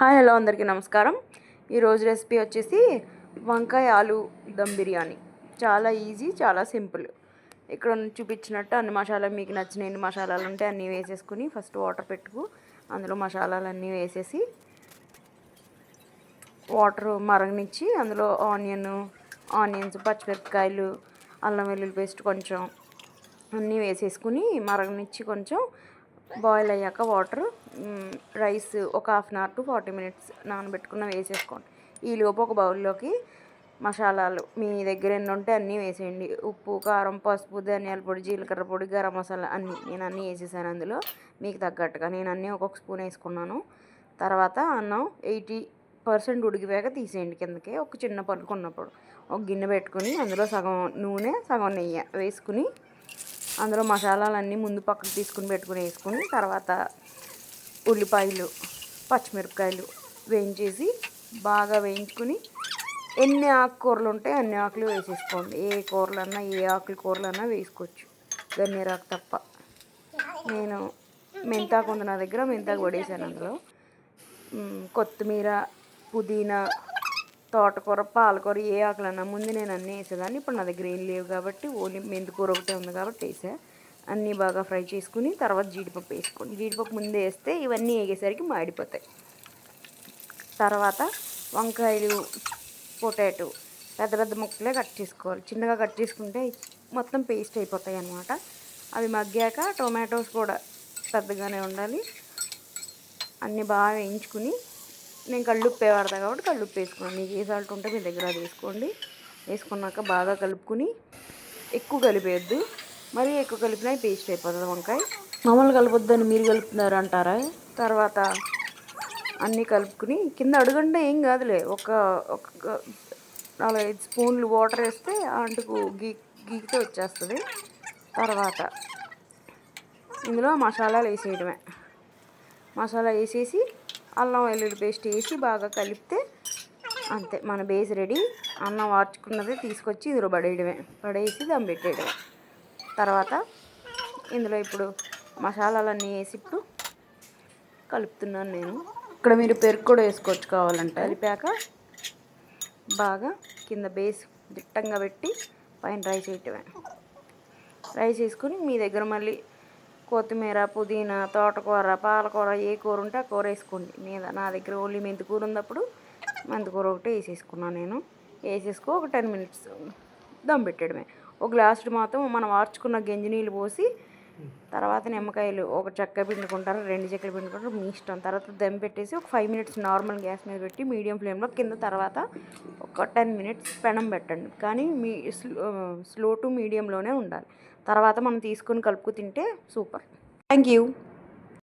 Hi hello అందరికీ నమస్కారం. ఈరోజు రెసిపీ వచ్చేసి వంకాయ ఆలు దమ్ బిర్యానీ. చాలా ఈజీ చాలా సింపుల్. ఇక్కడ చూపించినట్టు అన్ని మసాలా మీకు నచ్చిన ఎన్ని మసాలాలు ఉంటే అన్నీ వేసేసుకుని ఫస్ట్ వాటర్ పెట్టుకు అందులో మసాలాలన్నీ వేసేసి వాటర్ మరగనిచ్చి అందులో ఆనియన్ ఆనియన్స్ పచ్చిమిరపకాయలు అల్లం వెల్లుల్లి పేస్ట్ కొంచెం అన్నీ వేసేసుకుని మరగనిచ్చి కొంచెం బాయిల్ అయ్యాక వాటర్ రైస్ ఒక half an hour to forty minutes నానబెట్టుకున్న వేసేసుకోండి. ఈ లోపు ఒక బౌల్లోకి మసాలాలు మీ దగ్గర ఎన్ని ఉంటే అన్నీ వేసేయండి. ఉప్పు కారం పసుపు ధనియాల పొడి జీలకర్ర పొడి గరం మసాలా అన్నీ నేను అన్నీ వేసేసాను అందులో. మీకు తగ్గట్టుగా నేను అన్నీ ఒక్కొక్క స్పూన్ వేసుకున్నాను. తర్వాత అన్నం ఎయిటీ పర్సెంట్ ఉడికిపోయాక తీసేయండి కిందకి ఒక చిన్న పలుకు ఉన్నప్పుడు ఒక గిన్నె పెట్టుకుని అందులో సగం నూనె సగం నెయ్యి వేసుకుని అందులో మసాలాలన్నీ ముందు పక్కకు తీసుకుని పెట్టుకుని వేసుకుని తర్వాత ఉల్లిపాయలు పచ్చిమిరపకాయలు వేయించేసి బాగా వేయించుకుని ఎన్ని ఆకుకూరలు ఉంటే అన్ని ఆకులు వేసేసుకోండి. ఏ కూరలన్నా ఏ ఆకులు కూరలన్నా వేసుకోవచ్చు. గన్నేరాకు తప్ప. నేను మెంతాకు ఉంది నా దగ్గర మెంతాకు పడేసాను అందులో. కొత్తిమీర పుదీనా తోటకూర పాలకూర ఏ ఆకులన్నా ముందు నేను అన్నీ వేసేదాన్ని. ఇప్పుడు నా దగ్గర ఏం లేవు కాబట్టి ఓన్లీ మెంతికూర ఒకటే ఉంది కాబట్టి వేసా. అన్నీ బాగా ఫ్రై చేసుకుని తర్వాత జీడిపప్పు వేసుకోండి. జీడిపప్పు ముందే వేస్తే ఇవన్నీ వేగేసరికి మాడిపోతాయి. తర్వాత వంకాయలు పొటాటో పెద్ద పెద్ద ముక్కలే కట్ చేసుకోవాలి. చిన్నగా కట్ చేసుకుంటే మొత్తం పేస్ట్ అయిపోతాయి అన్నమాట. అవి మగ్గాక టొమాటోస్ కూడా పెద్దగానే ఉండాలి. అన్నీ బాగా వేయించుకుని నేను కళ్ళుప్పు వాడతా కాబట్టి కళ్ళుప్పు వేసుకున్నాను. మీకు ఏ సాల్ట్ ఉంటే మీ దగ్గర అది వేసుకోండి. వేసుకున్నాక బాగా కలుపుకుని ఎక్కువ కలిపేయద్దు. మరీ ఎక్కువ కలిపినా పేస్ట్ అయిపోతుంది వంకాయ. మామూలు కలపొద్దని మీరు కలుపుతున్నారు అంటారా? తర్వాత అన్నీ కలుపుకుని కింద అడుగంటే ఏం కాదులే. ఒక ఒక నాలుగైదు స్పూన్లు వాటర్ వేస్తే అంటుకు గీ గీకితే వచ్చేస్తుంది. తర్వాత ఇందులో మసాలాలు వేసేయడమే. మసాలా వేసేసి అల్లం వెల్లుల్లి పేస్ట్ వేసి బాగా కలిపితే అంతే మన బేస్ రెడీ. అన్నం వార్చుకున్నది తీసుకొచ్చి ఇందులో పడేయడమే పడేసి దమ్ పెట్టేయడమే. తర్వాత ఇందులో ఇప్పుడు మసాలాలన్నీ వేసి ఇప్పుడు కలుపుతున్నాను నేను. ఇక్కడ మీరు పెరుగు కూడా వేసుకోవచ్చు కావాలంటే. కలిపాక బాగా కింద బేస్ దిట్టంగా పెట్టి పైన రైస్ వేయటమే. రైస్ వేసుకుని మీ దగ్గర మళ్ళీ కొత్తిమీర పుదీనా తోటకూర పాలకూర ఏ కూర ఉంటే ఆ కూర వేసుకోండి. మీద నా దగ్గర ఓన్లీ మెంతి కూర ఉన్నప్పుడు మెంతి కూర ఒకటి వేసేసుకున్నాను నేను. వేసేసుకో ఒక టెన్ మినిట్స్ దమ్ పెట్టడమే. ఒక గ్లాసుడు మాత్రం మనం వార్చుకున్న గంజి నీళ్ళు పోసి తర్వాత నిమ్మకాయలు ఒక చెక్క పిండుకుంటారు రెండు చెక్కలు పిండుకుంటారు మీ ఇష్టం. తర్వాత దమ్ పెట్టేసి ఒక ఫైవ్ మినిట్స్ నార్మల్ గ్యాస్ మీద పెట్టి మీడియం ఫ్లేమ్లో కింద తర్వాత ఒక టెన్ మినిట్స్ పెనం పెట్టండి. కానీ మీ స్లో స్లో టు మీడియంలోనే ఉండాలి. తర్వాత మనం తీసుకొని కలుపుకు తింటే సూపర్. Thank you